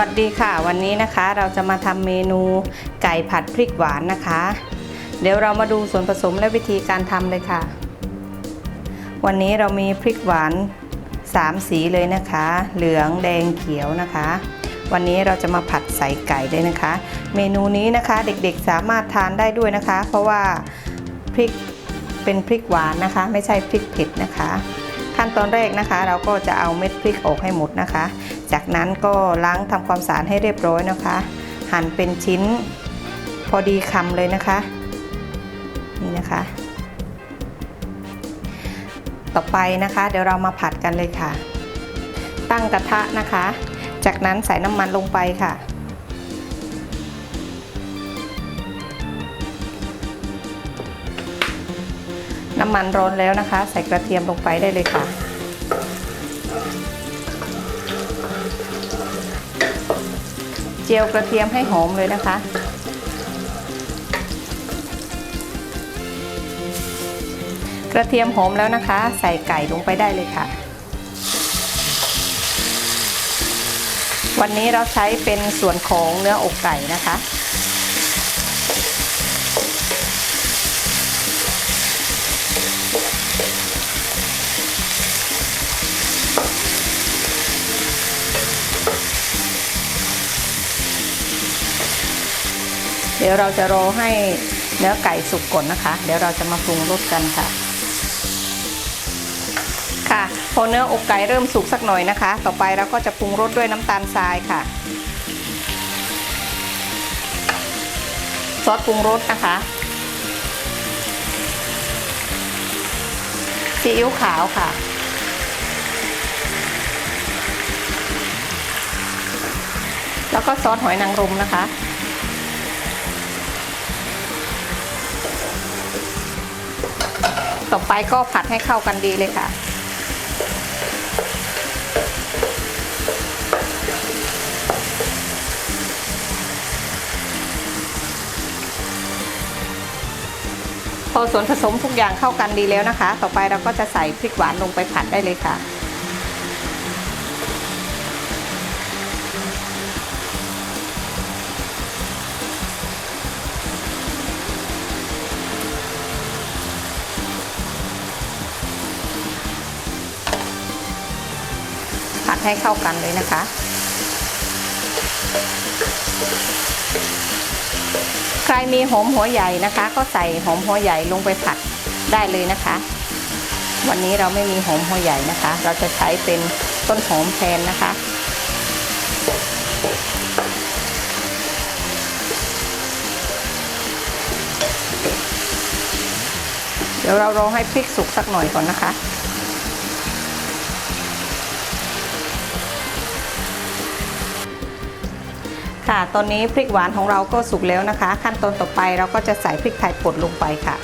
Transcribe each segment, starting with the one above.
วัสดีค่ะวันนี้นะคะเราจะมาทำเมนูไก่ผัดพริกหวานนะคะ เดี๋ยวเรามาดูส่วนผสมและวิธีการทำเลยค่ะ วันนี้เรามีพริกหวาน 3 สีเลยนะคะ เหลืองแดงเขียวนะคะ วันนี้เราจะมาผัดใส่ไก่ด้วยนะคะ เมนูนี้นะคะเด็กๆสามารถทานได้ด้วยนะคะ เพราะว่าพริกเป็นพริกหวานนะคะ ไม่ใช่พริกเผ็ดนะคะ ขั้นตอนแรกนะคะ เราก็จะเอาเม็ดพริกออกให้หมดนะคะ จากนั้นก็ล้างทำความสะอาดให้เรียบร้อยนะคะ หั่นเป็นชิ้นพอดีคำเลยนะคะนี่นะคะ ต่อไปนะคะ เดี๋ยวเรามาผัดกันเลยค่ะ ตั้งกระทะนะคะ จากนั้นใส่น้ำมันลงไปค่ะ น้ำมันร้อนแล้วนะคะ ใส่กระเทียมลงไปได้เลยค่ะ เจียวกระเทียมให้หอมเลยนะคะ กระเทียมหอมแล้วนะคะ ใส่ไก่ลงไปได้เลยค่ะ วันนี้เราใช้เป็นส่วนของเนื้ออกไก่นะคะ เดี๋ยวเราจะรอให้เนื้อไก่สุกก่อนนะคะ เดี๋ยวเราจะมาปรุงรสกันค่ะ ค่ะ พอเนื้ออกไก่เริ่มสุกสักหน่อยนะคะ ต่อไปเราก็จะปรุงรสด้วยน้ำตาลทรายค่ะซอสปรุงรสนะคะซีอิ๊วขาวค่ะ แล้วก็ซอสหอยนางรมนะคะ ต่อไปก็ผัดให้เข้ากันดีเลยค่ะ พอส่วนผสมทุกอย่างเข้ากันดีแล้วนะคะ ต่อไปเราก็จะใส่พริกหวานลงไปผัดได้เลยค่ะ ให้เข้ากันเลยนะคะ ใครมีหอมหัวใหญ่นะคะ ก็ใส่หอมหัวใหญ่ลงไปผัดได้เลยนะคะ วันนี้เราไม่มีหอมหัวใหญ่นะคะ เราจะใช้เป็นต้นหอมแทนนะคะเดี๋ยวเรารอให้พริกสุกสักหน่อยก่อนนะคะ ค่ะ ตอนนี้พริกหวานของเราก็สุกแล้วนะคะ ขั้นตอนต่อไปเราก็จะใส่พริกไทยป่นลงไปค่ะ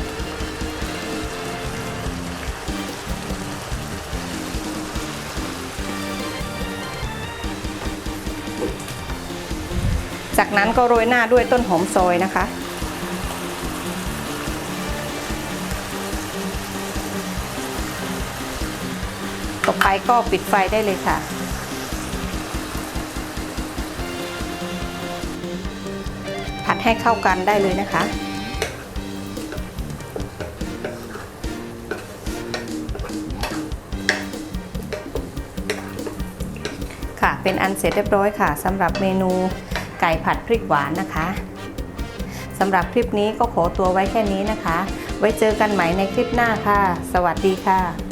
จากนั้นก็โรยหน้าด้วยต้นหอมซอยนะคะต่อไปก็ปิดไฟได้เลยค่ะ ให้เข้ากันได้เลยนะคะ ค่ะเป็นอันเสร็จเรียบร้อยค่ะสำหรับเมนูไก่ผัดพริกหวานนะคะสำหรับคลิปนี้ก็ขอตัวไว้แค่นี้นะคะ ไว้เจอกันใหม่ในคลิปหน้าค่ะ สวัสดีค่ะ